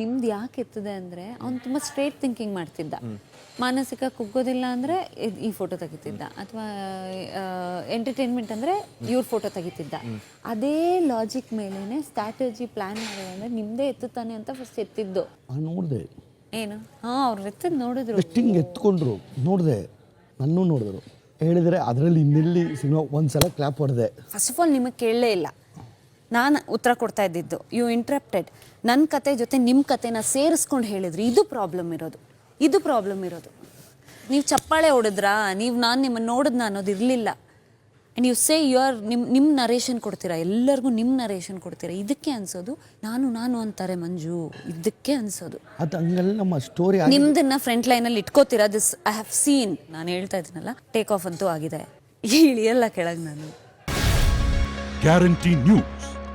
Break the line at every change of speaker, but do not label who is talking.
ನಿಮ್ದು ಯಾಕೆ ಎತ್ತದೆ ಅಂದರೆ ಅವ್ನು ತುಂಬ ಸ್ಟ್ರೇಟ್ ಥಿಂಕಿಂಗ್ ಮಾಡ್ತಿದ್ದ. ಮಾನಸಿಕ ಕುಗ್ಗೋದಿಲ್ಲ ಅಂದರೆ ಈ ಫೋಟೋ ತೆಗಿತಿದ್ದ. ಅಥವಾ ಎಂಟರ್ಟೈನ್ಮೆಂಟ್ ಅಂದರೆ ಇವ್ರ ಫೋಟೋ ತೆಗಿತಿದ್ದ. ಅದೇ ಲಾಜಿಕ್ ಮೇಲೇ ಸ್ಟ್ರಾಟಜಿ ಪ್ಲ್ಯಾನ್ ಮಾಡೋದು ಅಂದರೆ ನಿಮ್ಮದೇ ಎತ್ತುತ್ತಾನೆ ಅಂತ ಫಸ್ಟ್ ಎತ್ತಿದ್ದು.
ನೋಡಿದೆ.
ಏನು? ಹಾಂ ಅವ್ರು ಎತ್ತದ್ ನೋಡಿದ್ರು.
ಎಷ್ಟಿಂಗ್ ಹಿಂಗೆ ಎತ್ಕೊಂಡ್ರು. ನೋಡಿದೆ. ನನ್ನೂ ನೋಡಿದ್ರು. ಹೇಳಿದರೆ ಅದರಲ್ಲಿ ಇನ್ನೆಲ್ಲಿ ಸಿನಿಮಾ ಒಂದು ಸಲ ಕ್ಲಾಪ್ ಹೊಡೆದೆ.
ಫಸ್ಟ್ ಆಫ್ ಆಲ್ ನಿಮಗೆ ಕೇಳಲೇ ಇಲ್ಲ. ನಾನು ಉತ್ತರ ಕೊಡ್ತಾ ಇದ್ದಿದ್ದು ಯು ಇಂಟ್ರಪ್ಟೆಡ್ ನನ್ನ ಕತೆ ಜೊತೆ ನಿಮ್ಮ ಕತೆನ ಸೇರಿಸ್ಕೊಂಡು ಹೇಳಿದ್ರಿ ಇದು ಪ್ರಾಬ್ಲಮ್ ಇರೋದು. ಇದು ಪ್ರಾಬ್ಲಮ್ ಇರೋದು. ನೀವು ಚಪ್ಪಾಳೆ ಹೊಡೆದ್ರಾ? ನೀವು ನಾನು ನಿಮ್ಮನ್ನು ನೋಡಿದ್ನ ಅನ್ನೋದು ಇರಲಿಲ್ಲ. And you say you are ನಿಮ್ಮ ನಿಮ್ಮ ನರೇಷನ್ ಕೊಡ್ತೀರಾ? ಎಲ್ಲರಿಗೂ ನಿಮ್ಮ ನರೇಷನ್ ಕೊಡ್ತೀರಾ? ಇದಕ್ಕೆ ಅನ್ಸೋದು ನಾನು ನಾನು ಅಂತಾರೆ ಮಂಜು. ಇದಕ್ಕೆ ಅನ್ಸೋದು.
ಅದು ಹಂಗಲ್ಲ ನಮ್ಮ ಸ್ಟೋರಿ
ನಿಮ್ದನ್ನ ಫ್ರಂಟ್ ಲೈನಲ್ಲಿ ಇಟ್ಕೋತೀರಾ? ದಿಸ್ ಐ ಹ್ಯಾವ್ ಸೀನ್ ನಾನು ಹೇಳ್ತಾ ಇದ್ದೀನಲ್ಲ ಟೇಕ್ ಆಫ್ ಅಂತೂ ಆಗಿದೆ. ಇಳಿಯಲ್ಲ ಕೆಳಗೆ ನಾನು.
Guarantee news